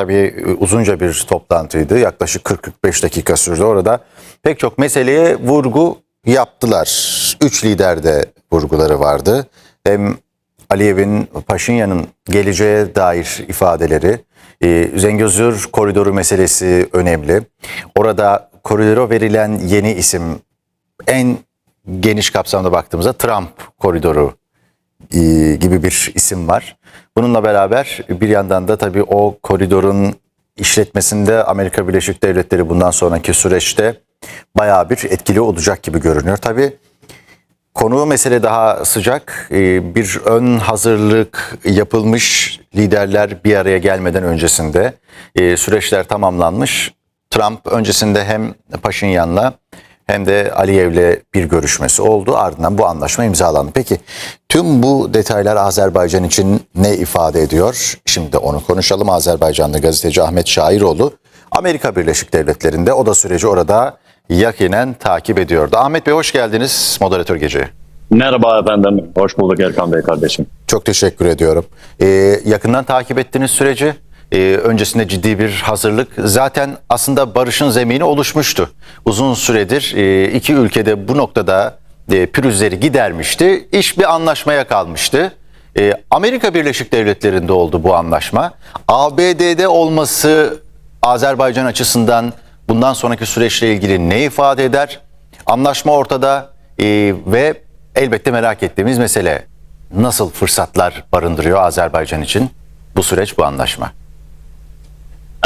Tabii e, uzunca bir toplantıydı. Yaklaşık 40-45 dakika sürdü. Orada pek çok meseleye vurgu yaptılar. Üç lider de vurguları vardı. Hem Aliyev'in, Paşinyan'ın geleceğe dair ifadeleri, e, Zengezur koridoru meselesi önemli. Orada koridora verilen yeni isim en geniş kapsamda baktığımızda Trump koridoru gibi bir isim var. Bununla beraber bir yandan da tabii o koridorun işletmesinde Amerika Birleşik Devletleri bundan sonraki süreçte bayağı bir etkili olacak gibi görünüyor. Tabii konu mesele daha sıcak. E, Bir ön hazırlık yapılmış liderler bir araya gelmeden öncesinde e, süreçler tamamlanmış. Trump öncesinde hem Paşinyan'la hem de Aliyev'le bir görüşmesi oldu. Ardından bu anlaşma imzalandı. Peki tüm bu detaylar Azerbaycan için ne ifade ediyor? Şimdi onu konuşalım. Azerbaycanlı gazeteci Ahmet Şairoğlu Amerika Birleşik Devletleri'nde o da süreci orada yakinen takip ediyordu. Ahmet Bey hoş geldiniz moderatör geceye. Merhaba efendim. Hoş bulduk Erkan Bey kardeşim. Çok teşekkür ediyorum. Ee, yakından takip ettiniz süreci. Ee, öncesinde ciddi bir hazırlık. Zaten aslında barışın zemini oluşmuştu. Uzun süredir e, iki ülkede bu noktada e, pürüzleri gidermişti. İş bir anlaşmaya kalmıştı. E, Amerika Birleşik Devletleri'nde oldu bu anlaşma. ABD'de olması Azerbaycan açısından bundan sonraki süreçle ilgili ne ifade eder? Anlaşma ortada e, ve elbette merak ettiğimiz mesele nasıl fırsatlar barındırıyor Azerbaycan için bu süreç bu anlaşma?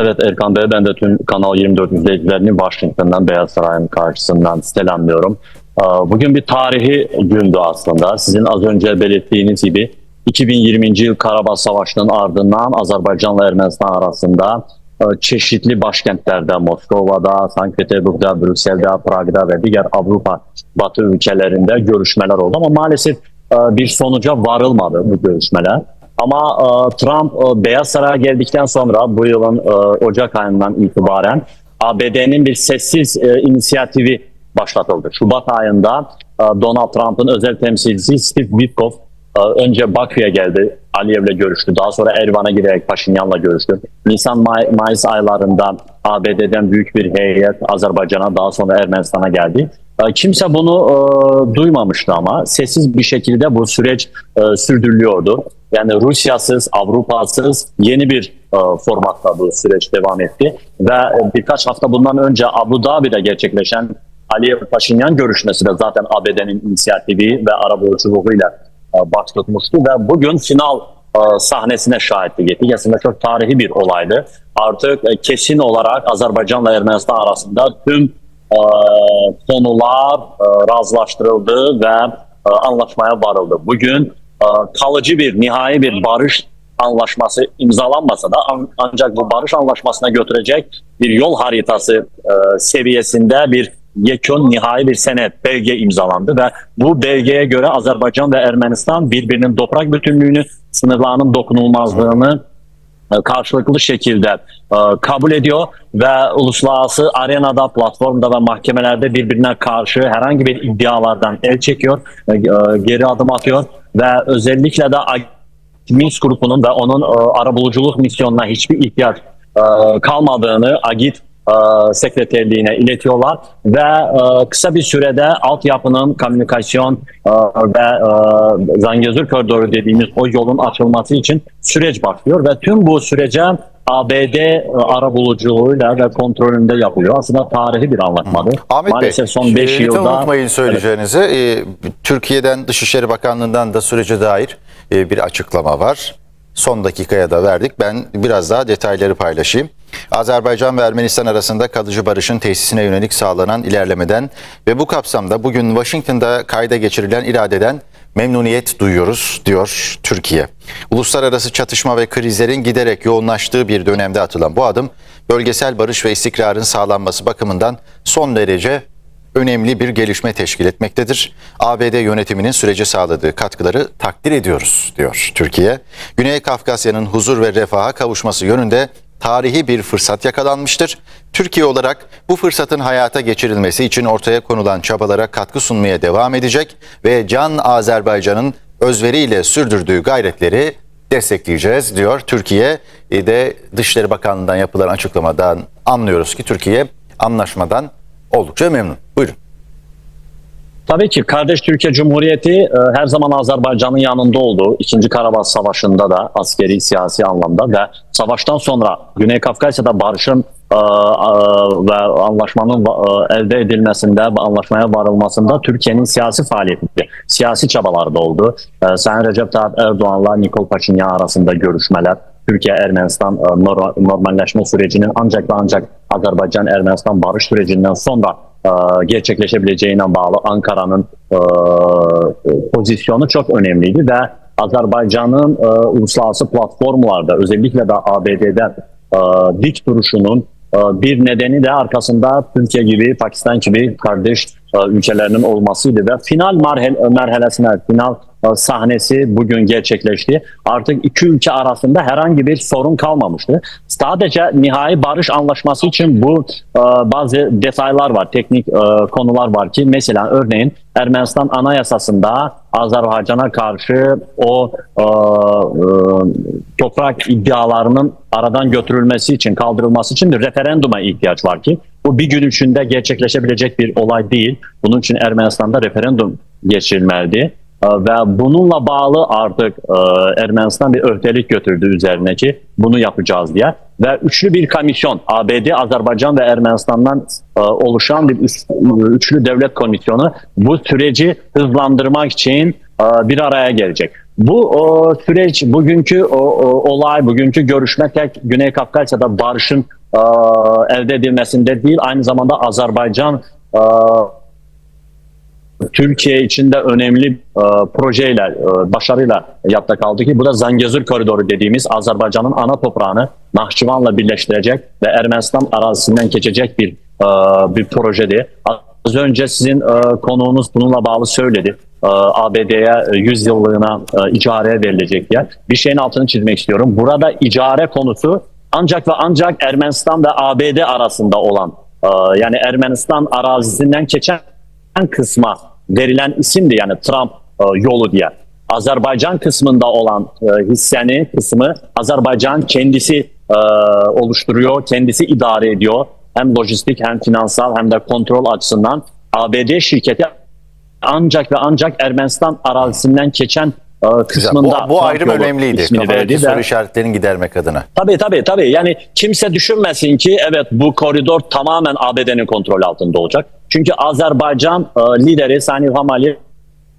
Evet Erkan Bey ben de tüm Kanal 24 izleyicilerini Washington'dan Beyaz Saray'ın karşısından selamlıyorum. Ee, Bugün bir tarihi gündü aslında. Sizin az önce belirttiğiniz gibi 2020 yıl Karabağ Savaşı'nın ardından Azerbaycanla Ermenistan arasında e, çeşitli başkentlerde, Moskova'da, Sankt Petersburg'da, Brüksel'de, Prag'da ve diğer Avrupa Batı ülkelerinde görüşmeler oldu. Ama maalesef e, bir sonuca varılmadı bu görüşmeler. Ama e, Trump e, Beyaz Saray'a geldikten sonra bu yılın e, Ocak ayından itibaren ABD'nin bir sessiz e, inisiyatifi başlatıldı. Şubat ayında e, Donald Trump'ın özel temsilcisi Steve Witkoff e, önce Bakü'ye geldi. Aliyev'le görüştü. Daha sonra Erivan'a giderek Paşinyan'la görüştü. Nisan May Mayıs aylarında ABD'den büyük bir heyet Azerbaycan'a daha sonra Ermenistan'a geldi. E, Kimse bunu e, duymamıştı ama sessiz bir şekilde bu süreç e, sürdürülüyordu. Yani Rusyasız, Avrupasız yeni bir e, formatta bu süreç devam etti. Ve e, birkaç hafta bundan önce Abu Dhabi'de gerçekleşen Aliyev Paşinyan görüşmesi de zaten ABD'nin inisiyatifi ve arabuluculuğuyla e, başlatmıştı ve bugün final e, sahnesine şahitlik ettik. Aslında çok tarihi bir olaydı. Artık e, kesin olarak Azerbaycanla Ermenistan arasında tüm e, konular e, razılaştırıldı ve e, anlaşmaya varıldı. Bugün kalıcı bir, nihai bir barış anlaşması imzalanmasa da an- ancak bu barış anlaşmasına götürecek bir yol haritası e, seviyesinde bir yekun nihai bir senet belge imzalandı ve bu belgeye göre Azerbaycan ve Ermenistan birbirinin toprak bütünlüğünü, sınırlarının dokunulmazlığını e, karşılıklı şekilde e, kabul ediyor ve uluslararası arenada, platformda ve mahkemelerde birbirine karşı herhangi bir iddialardan el çekiyor, e, e, geri adım atıyor ve özellikle de Minsk grupunun ve onun e, arabuluculuk misyonuna hiçbir ihtiyaç e, kalmadığını Agit e, sekreterliğine iletiyorlar ve e, kısa bir sürede altyapının komünikasyon e, ve e, Zangezur koridoru dediğimiz o yolun açılması için süreç başlıyor ve tüm bu sürece ABD e, arabuluculuğuyla ve kontrolünde yapılıyor. Aslında tarihi bir anlaşmadır. Ahmet Maalesef Bey, son 5 lütfen yılda unutmayın söyleyeceğinizi. Ee, Türkiye'den Dışişleri Bakanlığı'ndan da sürece dair e, bir açıklama var. Son dakikaya da verdik. Ben biraz daha detayları paylaşayım. Azerbaycan ve Ermenistan arasında kalıcı barışın tesisine yönelik sağlanan ilerlemeden ve bu kapsamda bugün Washington'da kayda geçirilen iradeden memnuniyet duyuyoruz diyor Türkiye. Uluslararası çatışma ve krizlerin giderek yoğunlaştığı bir dönemde atılan bu adım bölgesel barış ve istikrarın sağlanması bakımından son derece önemli bir gelişme teşkil etmektedir. ABD yönetiminin sürece sağladığı katkıları takdir ediyoruz diyor Türkiye. Güney Kafkasya'nın huzur ve refaha kavuşması yönünde tarihi bir fırsat yakalanmıştır. Türkiye olarak bu fırsatın hayata geçirilmesi için ortaya konulan çabalara katkı sunmaya devam edecek ve Can Azerbaycan'ın özveriyle sürdürdüğü gayretleri destekleyeceğiz diyor. Türkiye e, de Dışişleri Bakanlığı'ndan yapılan açıklamadan anlıyoruz ki Türkiye anlaşmadan oldukça memnun. Buyurun. Tabii ki kardeş Türkiye Cumhuriyeti e, her zaman Azerbaycan'ın yanında oldu. İkinci Karabağ Savaşı'nda da askeri siyasi anlamda ve savaştan sonra Güney Kafkasya'da barışın e, e, ve anlaşmanın e, elde edilmesinde ve anlaşmaya varılmasında Türkiye'nin siyasi faaliyeti, siyasi çabaları da oldu. E, Sayın Recep Tayyip Erdoğan'la Nikol Paşinyan arasında görüşmeler, Türkiye-Ermenistan e, nor- normalleşme sürecinin ancak ve ancak Azerbaycan-Ermenistan barış sürecinden sonra gerçekleşebileceğine bağlı Ankara'nın e, pozisyonu çok önemliydi ve Azerbaycan'ın e, uluslararası platformlarda özellikle de ABD'de e, dik duruşunun e, bir nedeni de arkasında Türkiye gibi, Pakistan gibi kardeş e, ülkelerinin olmasıydı ve final marhel, merhalesine, final e, sahnesi bugün gerçekleşti. Artık iki ülke arasında herhangi bir sorun kalmamıştı. Sadece nihai barış anlaşması için bu e, bazı detaylar var, teknik e, konular var ki mesela örneğin Ermenistan Anayasası'nda Azerbaycan'a karşı o e, e, toprak iddialarının aradan götürülmesi için, kaldırılması için bir referanduma ihtiyaç var ki bu bir gün içinde gerçekleşebilecek bir olay değil. Bunun için Ermenistan'da referandum geçirilmeli. Ee, Ve bununla bağlı artık e, Ermenistan bir öhtelik götürdü üzerine ki bunu yapacağız diye. Ve üçlü bir komisyon ABD, Azerbaycan ve Ermenistan'dan e, oluşan bir üçlü devlet komisyonu bu süreci hızlandırmak için e, bir araya gelecek. Bu o, süreç bugünkü o, o, olay, bugünkü görüşme tek Güney Kafkasya'da barışın e, elde edilmesinde değil, aynı zamanda Azerbaycan e, Türkiye için de önemli e, projeyle, e, başarıyla yapta kaldı ki bu da Zangezur Koridoru dediğimiz Azerbaycan'ın ana toprağını Nahçıvan'la birleştirecek ve Ermenistan arazisinden geçecek bir e, bir projedi. Az önce sizin e, konuğunuz bununla bağlı söyledi. E, ABD'ye 100 yıllığına e, icareye verilecek yer. Bir şeyin altını çizmek istiyorum. Burada icare konusu ancak ve ancak Ermenistan ve ABD arasında olan e, yani Ermenistan arazisinden geçen kısma verilen isimdi yani Trump e, yolu diye. Azerbaycan kısmında olan e, hisseni kısmı Azerbaycan kendisi e, oluşturuyor, kendisi idare ediyor. Hem lojistik hem finansal hem de kontrol açısından ABD şirketi ancak ve ancak Ermenistan arazisinden geçen e, Güzel. Bu, kısmında bu ayrım önemliydi. Kafadaki soru işaretlerini gidermek adına. Tabii tabii tabii. Yani kimse düşünmesin ki evet bu koridor tamamen ABD'nin kontrol altında olacak. Çünkü Azerbaycan e, lideri Sayın İlham Aliyev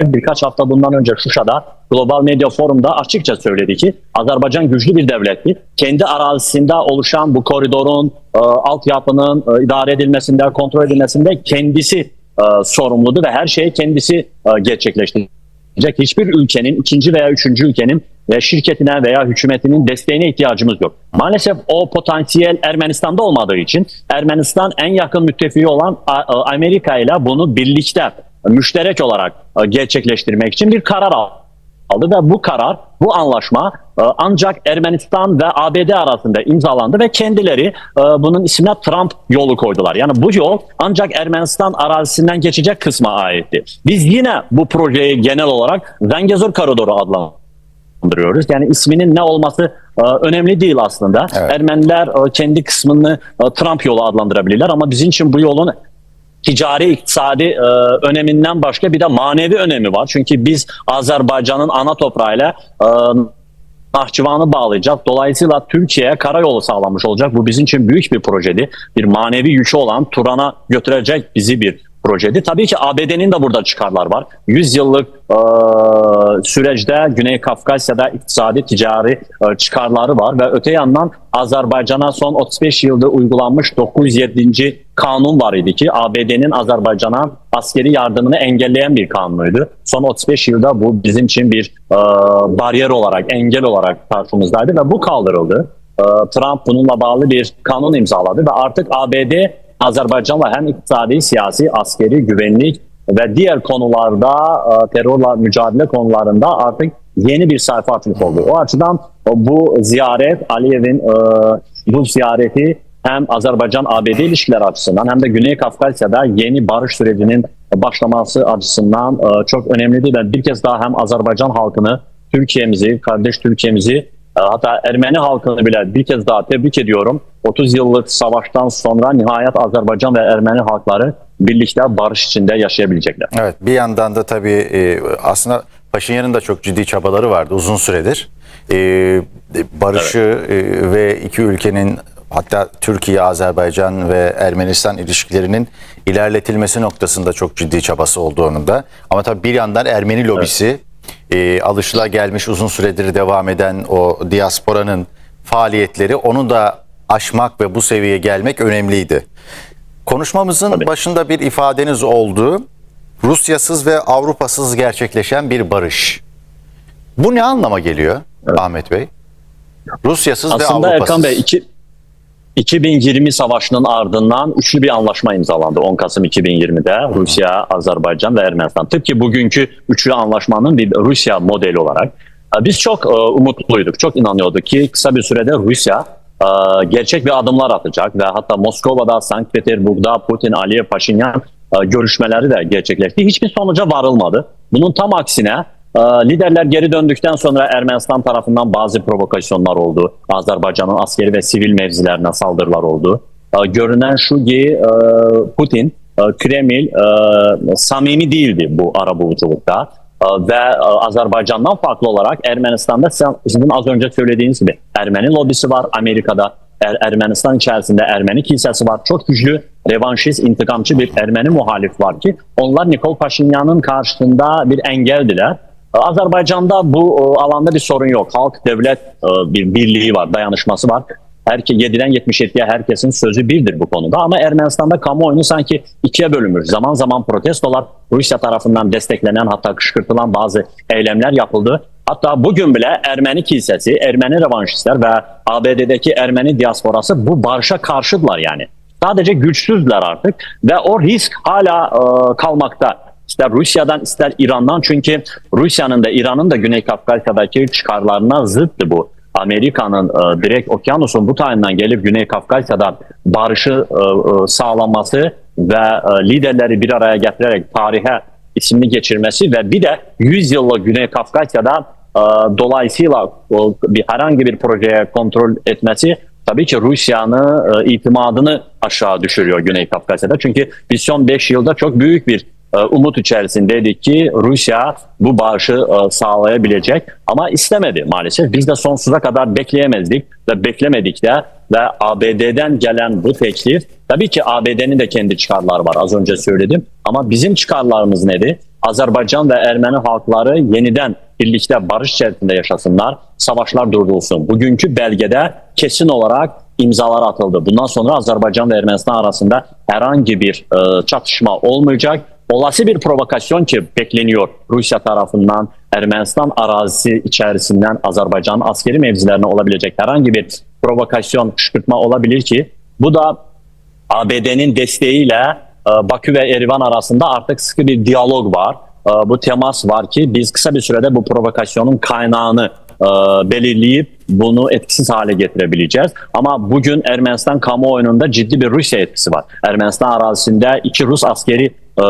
birkaç hafta bundan önce Şuşa'da Global Medya Forum'da açıkça söyledi ki Azerbaycan güçlü bir devletti. Kendi arazisinde oluşan bu koridorun e, altyapının e, idare edilmesinde, kontrol edilmesinde kendisi e, sorumludu ve her şeyi kendisi e, gerçekleştirdi edecek hiçbir ülkenin, ikinci veya üçüncü ülkenin ve şirketine veya hükümetinin desteğine ihtiyacımız yok. Maalesef o potansiyel Ermenistan'da olmadığı için Ermenistan en yakın müttefiği olan A- Amerika ile bunu birlikte müşterek olarak e, gerçekleştirmek için bir karar aldı aldı ve bu karar, bu anlaşma e, ancak Ermenistan ve ABD arasında imzalandı ve kendileri e, bunun ismine Trump yolu koydular. Yani bu yol ancak Ermenistan arazisinden geçecek kısma aitti. Biz yine bu projeyi genel olarak Zangezur Koridoru adlandırıyoruz. Yani isminin ne olması e, önemli değil aslında. Evet. Ermeniler e, kendi kısmını e, Trump yolu adlandırabilirler ama bizim için bu yolun ticari iktisadi e, öneminden başka bir de manevi önemi var. Çünkü biz Azerbaycan'ın ana toprağıyla e, Nahçıvan'ı bağlayacak. Dolayısıyla Türkiye'ye karayolu sağlamış olacak. Bu bizim için büyük bir projeydi. Bir manevi yükü olan Turan'a götürecek bizi bir projeydi. Tabii ki ABD'nin de burada çıkarlar var. 100 yıllık e, süreçte Güney Kafkasya'da iktisadi, ticari e, çıkarları var ve öte yandan Azerbaycan'a son 35 yılda uygulanmış 907. kanun var idi ki ABD'nin Azerbaycan'a askeri yardımını engelleyen bir kanunuydu. Son 35 yılda bu bizim için bir e, bariyer olarak, engel olarak karşımızdaydı ve bu kaldırıldı. Trump bununla bağlı bir kanun imzaladı ve artık ABD Azerbaycan'la hem iktisadi, siyasi, askeri, güvenlik ve diğer konularda e, terörle mücadele konularında artık yeni bir sayfa açmış oldu. O açıdan bu ziyaret Aliyev'in e, bu ziyareti hem Azerbaycan-ABD ilişkileri açısından hem de Güney Kafkasya'da yeni barış sürecinin başlaması açısından e, çok önemlidir ve bir kez daha hem Azerbaycan halkını Türkiye'mizi, kardeş Türkiye'mizi hatta Ermeni halkını bile bir kez daha tebrik ediyorum. 30 yıllık savaştan sonra nihayet Azerbaycan ve Ermeni halkları birlikte barış içinde yaşayabilecekler. Evet bir yandan da tabii e, aslında Paşinyan'ın da çok ciddi çabaları vardı uzun süredir. E, barışı e, ve iki ülkenin hatta Türkiye, Azerbaycan ve Ermenistan ilişkilerinin ilerletilmesi noktasında çok ciddi çabası olduğunu da. Ama tabii bir yandan Ermeni lobisi e, alışılagelmiş uzun süredir devam eden o diasporanın faaliyetleri onu da aşmak ve bu seviyeye gelmek önemliydi. Konuşmamızın Tabii. başında bir ifadeniz oldu. Rusyasız ve Avrupasız gerçekleşen bir barış. Bu ne anlama geliyor Ahmet Bey? Rusyasız ve Aslında Avrupasız. Erkan Bey iki, 2020 savaşının ardından üçlü bir anlaşma imzalandı 10 Kasım 2020'de Rusya, Azerbaycan ve Ermenistan. Tıpkı bugünkü üçlü anlaşmanın bir Rusya modeli olarak. E, Biz çok e, umutluyduk, çok inanıyorduk ki kısa bir sürede Rusya e, gerçek bir adımlar atacak ve hatta Moskova'da, Sankt Petersburg'da Putin, Aliyev, Paşinyan görüşmeleri de gerçekleşti. Hiçbir sonuca varılmadı. Bunun tam aksine Liderler geri döndükten sonra Ermenistan tarafından bazı provokasyonlar oldu. Azerbaycan'ın askeri ve sivil mevzilerine saldırılar oldu. Ee, Görünen şu ki e, Putin, e, Kreml e, samimi değildi bu arabuluculukta. Ve Azerbaycan'dan farklı olarak Ermenistan'da sizin az önce söylediğiniz gibi Ermeni lobisi var Amerika'da. Er- Ermenistan içerisinde Ermeni kilisesi var. Çok güçlü, revanşist, intikamçı bir Ermeni muhalif var ki onlar Nikol Paşinyan'ın karşısında bir engeldiler. Azerbaycan'da bu e, alanda bir sorun yok. Halk devlet e, bir birliği var, dayanışması var. Herke 7'den 77'ye herkesin sözü birdir bu konuda. Ama Ermenistan'da kamuoyunu sanki ikiye bölünmüş. Zaman zaman protestolar Rusya tarafından desteklenen hatta kışkırtılan bazı eylemler yapıldı. Hatta bugün bile Ermeni kilisesi, Ermeni revanşistler ve ABD'deki Ermeni diasporası bu barışa karşıdılar yani. Sadece güçsüzler artık ve o risk hala e, kalmakta. İster Rusya'dan ister İran'dan çünkü Rusya'nın da İran'ın da Güney Kafkasya'daki çıkarlarına zıttı bu. Amerika'nın e, direkt okyanusun bu tarafından gelip Güney Kafkasya'da barışı e, e, sağlaması ve e, liderleri bir araya getirerek tarihe ismini geçirmesi ve bir de 100 yıllık Güney Kafkasya'da e, dolayısıyla o, bir herhangi bir projeye kontrol etmesi tabii ki Rusya'nın e, itimadını aşağı düşürüyor Güney Kafkasya'da. Çünkü biz son 5 yılda çok büyük bir e, umut içerisindeydik ki Rusya bu bağışı e, sağlayabilecek ama istemedi maalesef. Biz de sonsuza kadar bekleyemezdik ve beklemedik de ve ABD'den gelen bu teklif tabii ki ABD'nin de kendi çıkarları var az önce söyledim ama bizim çıkarlarımız nedir? Azerbaycan ve Ermeni halkları yeniden birlikte barış içerisinde yaşasınlar, savaşlar durdurulsun. Bugünkü belgede kesin olarak imzalar atıldı. Bundan sonra Azerbaycan ve Ermenistan arasında herhangi bir e, çatışma olmayacak. Olası bir provokasyon ki bekleniyor Rusya tarafından Ermenistan arazisi içerisinden Azerbaycan askeri mevzilerine olabilecek herhangi bir provokasyon, kışkırtma olabilir ki bu da ABD'nin desteğiyle e, Bakü ve Erivan arasında artık sıkı bir diyalog var. E, Bu temas var ki biz kısa bir sürede bu provokasyonun kaynağını e, belirleyip bunu etkisiz hale getirebileceğiz. Ama bugün Ermenistan kamuoyunda ciddi bir Rusya etkisi var. Ermenistan arazisinde iki Rus askeri e,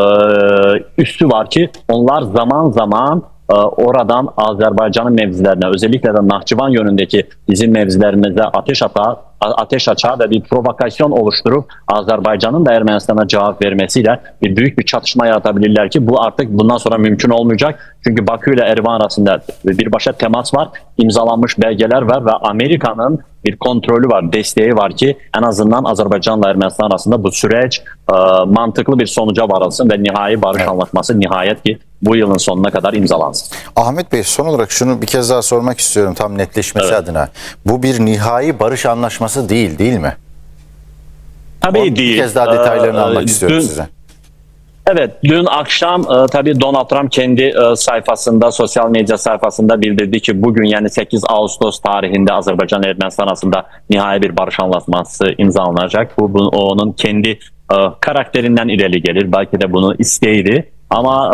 üssü var ki onlar zaman zaman e, oradan Azerbaycan'ın mevzilerine özellikle de Nahçıvan yönündeki bizim mevzilerimize ateş atar, ateş açar ve bir provokasyon oluşturup Azerbaycan'ın da Ermenistan'a cevap vermesiyle bir büyük bir çatışma yaratabilirler ki bu artık bundan sonra mümkün olmayacak. Çünkü Bakü ile Erivan arasında bir başa temas var, imzalanmış belgeler var ve Amerika'nın bir kontrolü var, desteği var ki en azından Azerbaycan'la Ermenistan arasında bu süreç e, mantıklı bir sonuca varılsın ve nihai barış Evet. anlaşması nihayet ki bu yılın sonuna kadar imzalansın. Ahmet Bey son olarak şunu bir kez daha sormak istiyorum tam netleşmesi Evet. adına. Bu bir nihai barış anlaşması değil değil mi? Tabii Bir değil. kez daha detaylarını Ee, almak istiyorum dün- size. Evet, dün akşam e, tabii Donald Trump kendi e, sayfasında, sosyal medya sayfasında bildirdi ki bugün yani 8 Ağustos tarihinde Azerbaycan ile Ermenistan arasında nihai bir barış anlaşması imzalanacak. Bu, bu onun kendi e, karakterinden ileri gelir. Belki de bunu isteydi. Ama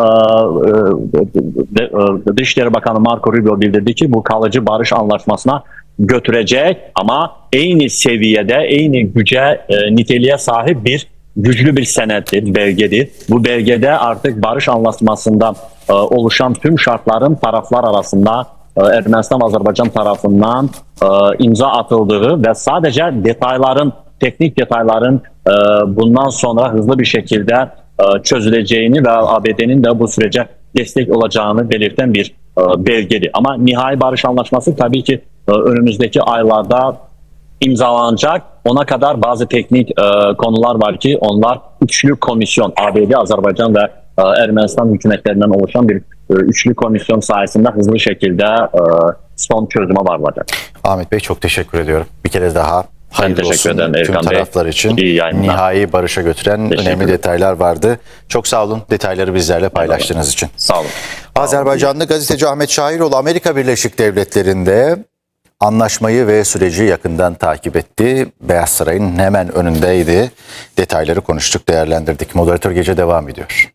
e, e, e, Dışişleri Bakanı Marco Rubio bildirdi ki bu kalıcı barış anlaşmasına götürecek ama aynı seviyede, aynı güce, e, niteliğe sahip bir güçlü bir senettir, belgedir. Bu belgede artık barış anlaşmasında e, oluşan tüm şartların taraflar arasında e, Ermənistan ve Azerbaycan tarafından e, imza atıldığı ve sadece detayların, teknik detayların e, bundan sonra hızlı bir şekilde e, çözüleceğini ve ABD'nin de bu sürece destek olacağını belirten bir e, belgedi. Ama nihai barış anlaşması tabii ki önümüzdeki aylarda imzalanacak. Ona kadar bazı teknik e, konular var ki onlar üçlü komisyon, ABD, Azerbaycan ve e, Ermənistan hükümetlerinden oluşan bir e, üçlü komisyon sayesinde hızlı şekilde e, son çözüme varılacak. Ahmet Bey çok teşekkür ediyorum. Bir kere daha hayırlı teşekkür olsun ederim tüm Erkan Bey. taraflar için. İyi yayınlar. Nihai barışa götüren Teşekkür önemli ederim. detaylar vardı. Çok sağ olun detayları bizlerle paylaştığınız için. Sağ olun. Azerbaycanlı gazeteci Ahmet Şahiroğlu Amerika Birleşik Devletleri'nde anlaşmayı ve süreci yakından takip etti. Beyaz Saray'ın hemen önündeydi. Detayları konuştuk, değerlendirdik. Moderatör gece devam ediyor.